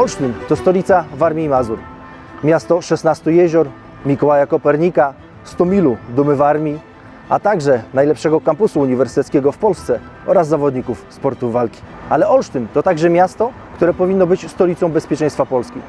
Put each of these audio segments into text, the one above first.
Olsztyn to stolica Warmii i Mazur. Miasto 16 jezior, Mikołaja Kopernika, 100 milu dumy Warmii, a także najlepszego kampusu uniwersyteckiego w Polsce oraz zawodników sportu walki. Ale Olsztyn to także miasto, które powinno być stolicą bezpieczeństwa Polski,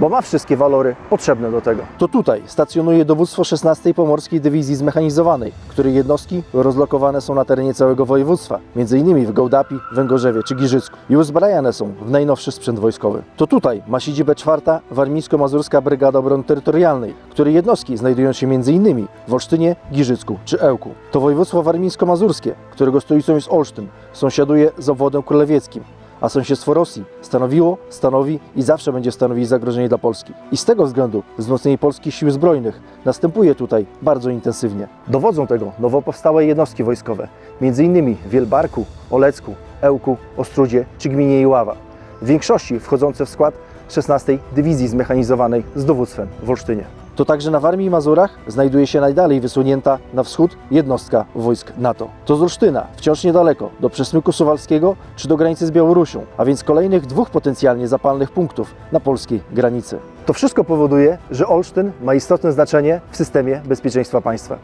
bo ma wszystkie walory potrzebne do tego. To tutaj stacjonuje dowództwo 16 Pomorskiej Dywizji Zmechanizowanej, której jednostki rozlokowane są na terenie całego województwa, m.in. w Gołdapi, Węgorzewie czy Giżycku i uzbrajane są w najnowszy sprzęt wojskowy. To tutaj ma siedzibę czwarta Warmińsko-Mazurska Brygada Obrony Terytorialnej, której jednostki znajdują się m.in. w Olsztynie, Giżycku czy Ełku. To województwo warmińsko-mazurskie, którego stolicą jest Olsztyn, sąsiaduje z obwodem królewieckim, a sąsiedztwo Rosji stanowiło, stanowi i zawsze będzie stanowić zagrożenie dla Polski. I z tego względu wzmocnienie polskich sił zbrojnych następuje tutaj bardzo intensywnie. Dowodzą tego nowo powstałe jednostki wojskowe, m.in. w Wielbarku, Olecku, Ełku, Ostrudzie czy gminie Iława. W większości wchodzące w skład 16 Dywizji Zmechanizowanej z dowództwem w Olsztynie. To także na Warmii i Mazurach znajduje się najdalej wysunięta na wschód jednostka wojsk NATO. To z Olsztyna, wciąż niedaleko, do przesmyku suwalskiego czy do granicy z Białorusią, a więc kolejnych dwóch potencjalnie zapalnych punktów na polskiej granicy. To wszystko powoduje, że Olsztyn ma istotne znaczenie w systemie bezpieczeństwa państwa.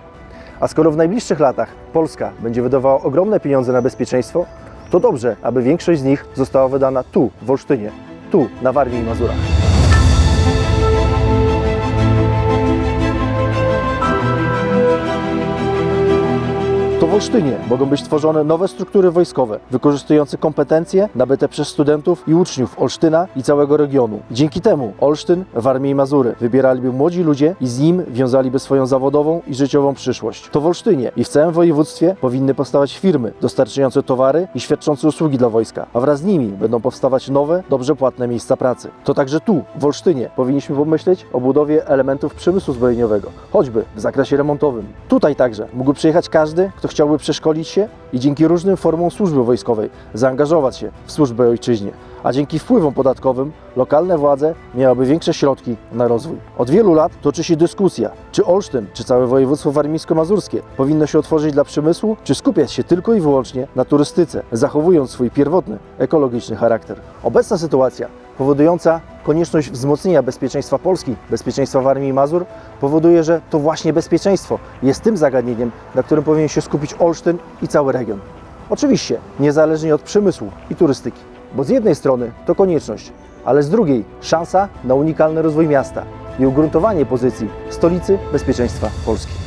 A skoro w najbliższych latach Polska będzie wydawała ogromne pieniądze na bezpieczeństwo, to dobrze, aby większość z nich została wydana tu, w Olsztynie, tu, na Warmii i Mazurach. Olsztynie mogą być tworzone nowe struktury wojskowe, wykorzystujące kompetencje nabyte przez studentów i uczniów Olsztyna i całego regionu. Dzięki temu Olsztyn, Warmię i Mazury wybieraliby młodzi ludzie i z nim wiązaliby swoją zawodową i życiową przyszłość. To w Olsztynie i w całym województwie powinny powstawać firmy dostarczające towary i świadczące usługi dla wojska, a wraz z nimi będą powstawać nowe, dobrze płatne miejsca pracy. To także tu, w Olsztynie, powinniśmy pomyśleć o budowie elementów przemysłu zbrojeniowego, choćby w zakresie remontowym. Tutaj także mógłby przyjechać każdy, kto chciałby przeszkolić się i dzięki różnym formom służby wojskowej zaangażować się w służbę ojczyźnie, a dzięki wpływom podatkowym lokalne władze miałyby większe środki na rozwój. Od wielu lat toczy się dyskusja, czy Olsztyn, czy całe województwo warmińsko-mazurskie powinno się otworzyć dla przemysłu, czy skupiać się tylko i wyłącznie na turystyce, zachowując swój pierwotny, ekologiczny charakter. Obecna sytuacja powodująca konieczność wzmocnienia bezpieczeństwa Polski, bezpieczeństwa Warmii i Mazur, powoduje, że to właśnie bezpieczeństwo jest tym zagadnieniem, na którym powinien się skupić Olsztyn i cały region. Oczywiście niezależnie od przemysłu i turystyki, bo z jednej strony to konieczność, ale z drugiej szansa na unikalny rozwój miasta i ugruntowanie pozycji stolicy bezpieczeństwa Polski.